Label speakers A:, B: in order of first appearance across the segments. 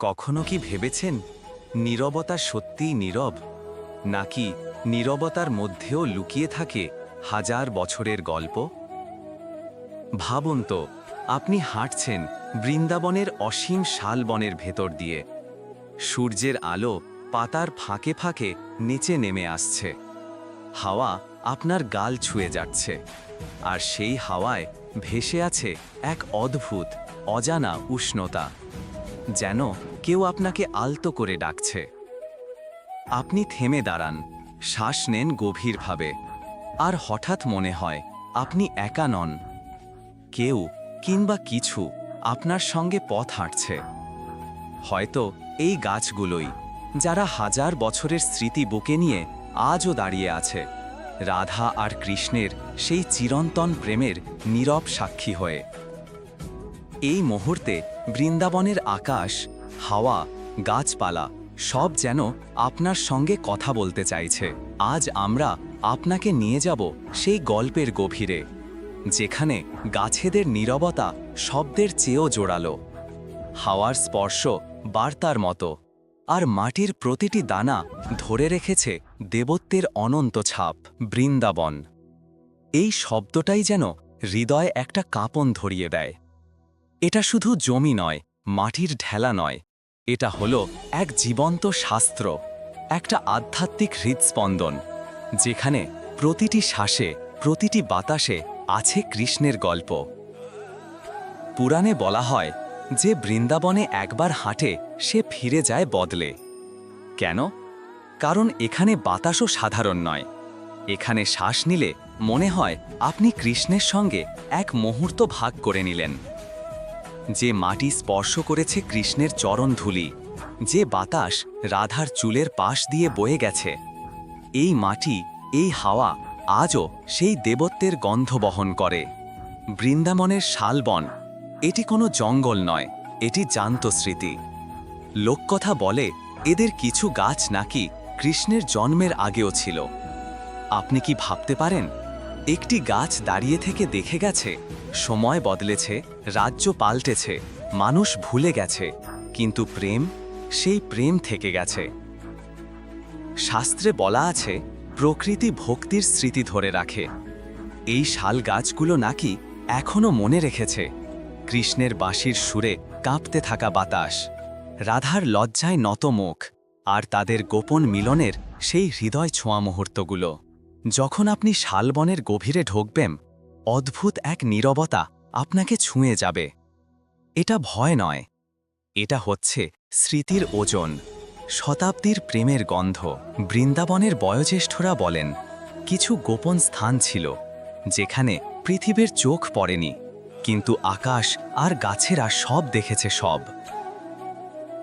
A: কখনো কি ভেবেছেন নীরবতা সত্যিই নীরব? নাকি নীরবতার মধ্যেও লুকিয়ে থাকে হাজার বছরের গল্প? ভাবুন তো, আপনি হাঁটছেন বৃন্দাবনের অসীম শালবনের ভেতর দিয়ে। সূর্যের আলো পাতার ফাঁকে ফাঁকে নিচে নেমে আসছে। হাওয়া আপনার গাল ছুঁয়ে যাচ্ছে। আর সেই হাওয়ায় ভেসে আছে এক অদ্ভুত, অজানা উষ্ণতা। যেন কেউ আপনাকে আলতো করে ডাকছে। আপনি থেমে দাঁড়ান, শ্বাস নেন গভীরভাবে, আর হঠাৎ মনে হয় আপনি একা নন। কেউ কিংবা কিছু আপনার সঙ্গে পথ হাঁটছে। হয়তো এই গাছগুলোই, যারা হাজার বছরের স্মৃতি বুকে নিয়ে আজও দাঁড়িয়ে আছে, রাধা আর কৃষ্ণের সেই চিরন্তন প্রেমের নীরব সাক্ষী হয়ে। এই মুহূর্তে বৃন্দাবনের আকাশ, হাওয়া, গাছপালা সব যেন আপনার সঙ্গে কথা বলতে চাইছে। আজ আমরা আপনাকে নিয়ে যাব সেই গল্পের গভীরে, যেখানে গাছেদের নীরবতা শব্দের চেয়েও জোরালো। হাওয়ার স্পর্শ বার্তার মতো, আর মাটির প্রতিটি দানা ধরে রেখেছে দেবত্বের অনন্ত ছাপ, বৃন্দাবন। এই শব্দটাই যেন হৃদয়ে একটা কাঁপন ধরিয়ে দেয়। এটা শুধু জমি নয়, মাটির ঢেলা নয়। এটা হলো এক জীবন্ত শাস্ত্র, একটা আধ্যাত্মিক হৃদস্পন্দন, যেখানে প্রতিটি শ্বাসে, প্রতিটি বাতাসে আছে কৃষ্ণের গল্প। পুরাণে বলা হয়, যে বৃন্দাবনে একবার হাঁটে, সে ফিরে যায় বদলে। কেন? কারণ এখানে বাতাসও সাধারণ নয়। এখানে শ্বাস নিলে মনে হয় আপনি কৃষ্ণের সঙ্গে এক মুহূর্ত ভাগ করে নিলেন। যে মাটি স্পর্শ করেছে কৃষ্ণের চরণ ধুলি, যে বাতাস রাধার চুলের পাশ দিয়ে বয়ে গেছে, এই মাটি, এই হাওয়া আজও সেই দেবত্বের গন্ধ বহন করে। বৃন্দাবনের শালবন, এটি কোনো জঙ্গল নয়, এটি জান্ত স্মৃতি। লোককথা বলে, এদের কিছু গাছ নাকি কৃষ্ণের জন্মের আগেও ছিল। আপনি কি ভাবতে পারেন? একটি গাছ দাঁড়িয়ে থেকে দেখে গেছে, সময় বদলেছে, রাজ্য পাল্টেছে, মানুষ ভুলে গেছে, কিন্তু প্রেম সেই প্রেম থেকে গেছে। শাস্ত্রে বলা আছে, প্রকৃতি ভক্তির স্মৃতি ধরে রাখে। এই শাল গাছগুলো নাকি এখনও মনে রেখেছে, কৃষ্ণের বাঁশির সুরে কাঁপতে থাকা বাতাস, রাধার লজ্জায় নত মুখ, আর তাদের গোপন মিলনের সেই হৃদয় ছোঁয়া মুহূর্তগুলো। যখন আপনি শালবনের গভীরে ঢুকবেন, অদ্ভুত এক নীরবতা আপনাকে ছুঁয়ে যাবে। এটা ভয় নয়। এটা হচ্ছে স্মৃতির ওজন, শতাব্দীর প্রেমের গন্ধ। বৃন্দাবনের বয়োজ্যেষ্ঠরা বলেন, কিছু গোপন স্থান ছিল, যেখানে পৃথিবীর চোখ পড়েনি, কিন্তু আকাশ আর গাছেরা সব দেখেছে সব।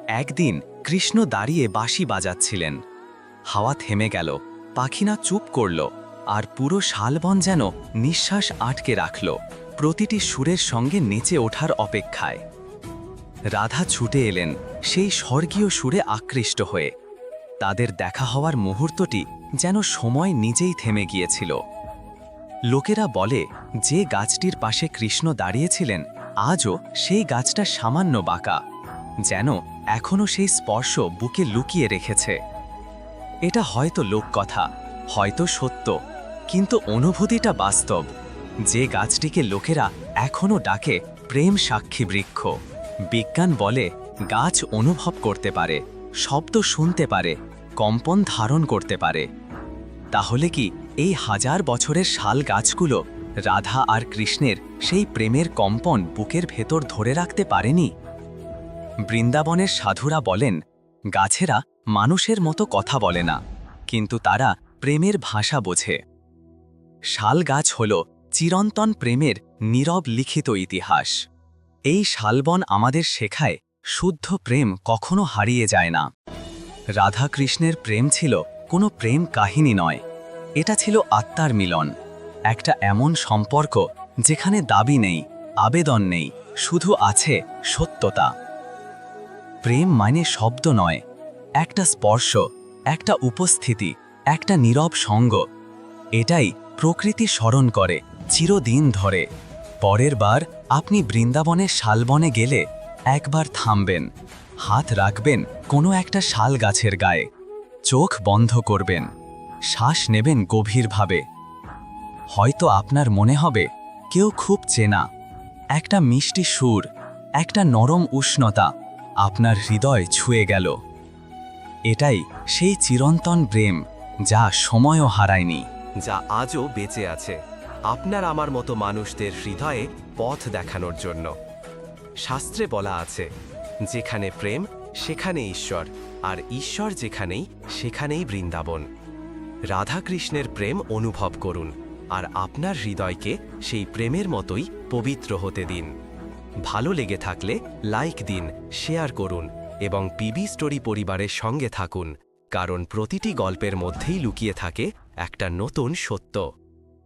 A: একদিন কৃষ্ণ দাঁড়িয়ে বাঁশি বাজাচ্ছিলেন। হাওয়া থেমে গেল। পাখিনা চুপ করল আর পুরো শালবন যেন নিঃশ্বাস আটকে রাখল। প্রতিটি সুরের সঙ্গে নেচে ওঠার অপেক্ষায়। রাধা ছুটে এলেন সেই স্বর্গীয় সুরে আকৃষ্ট হয়ে। তাদের দেখা হওয়ার মুহূর্তটি যেন সময় নিজেই থেমে গিয়েছিল। লোকেরা বলে, যে গাছটির পাশে কৃষ্ণ দাঁড়িয়েছিলেন, আজও সেই গাছটা সামান্য বাঁকা, যেন এখনও সেই স্পর্শ বুকে লুকিয়ে রেখেছে। এটা হয়তো লোককথা, হয়তো সত্য, কিন্তু অনুভূতিটা বাস্তব। যে গাছটিকে লোকেরা এখনও ডাকে প্রেম সাক্ষী বৃক্ষ। বিজ্ঞান বলে গাছ অনুভব করতে পারে, শব্দ শুনতে পারে, কম্পন ধারণ করতে পারে। তাহলে কি এই হাজার বছরের শাল গাছগুলো রাধা আর কৃষ্ণের সেই প্রেমের কম্পন বুকের ভেতর ধরে রাখতে পারেনি? বৃন্দাবনের সাধুরা বলেন, গাছেরা মানুষের মতো কথা বলে না, কিন্তু তারা প্রেমের ভাষা বোঝে। শাল গাছ হল চিরন্তন প্রেমের নীরব লিখিত ইতিহাস। এই শালবন আমাদের শেখায় শুদ্ধ প্রেম কখনো হারিয়ে যায় না। রাধাকৃষ্ণের প্রেম ছিল কোনো প্রেম কাহিনী নয়, এটা ছিল আত্মার মিলন, একটা এমন সম্পর্ক যেখানে দাবি নেই, আবেদন নেই, শুধু আছে সত্যতা। প্রেম মানে শব্দ নয় একটা স্পর্শ, একটা উপস্থিতি, একটা নীরব সঙ্গ। এটাই প্রকৃতি স্মরণ করে চিরদিন ধরে। পরের বার আপনি বৃন্দাবনের শালবনে গেলে একবার থামবেন, হাত রাখবেন কোনো একটা শাল গাছের গায়ে, চোখ বন্ধ করবেন, শ্বাস নেবেন গভীরভাবে। হয়তো আপনার মনে হবে, কেউ খুব চেনা, একটা মিষ্টি সুর, একটা নরম উষ্ণতা আপনার হৃদয় ছুঁয়ে গেল। এটাই সেই চিরন্তন প্রেম যা সময়ও হারায়নি।
B: যা আজও বেঁচে আছে। আপনার আমার মতো মানুষদের হৃদয়ে পথ দেখানোর জন্য। শাস্ত্রে বলা আছে, যেখানে প্রেম, সেখানে ঈশ্বর, আর ঈশ্বর যেখানেই, সেখানেই বৃন্দাবন। রাধাকৃষ্ণের প্রেম অনুভব করুন, আর আপনার হৃদয়কে সেই প্রেমের মতোই পবিত্র হতে দিন। ভালো লেগে থাকলে লাইক দিন, শেয়ার করুন এবং পিবি স্টোরি পরিবারের সঙ্গে থাকুন, কারণ প্রতিটি গল্পের মধ্যেই লুকিয়ে থাকে একটা নতুন সত্য।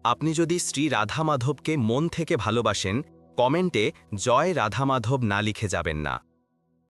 A: আপনি যদি শ্রী রাধা মাধবকে মন থেকে ভালোবাসেন, কমেন্টে জয় রাধা মাধব না লিখে যাবেন না।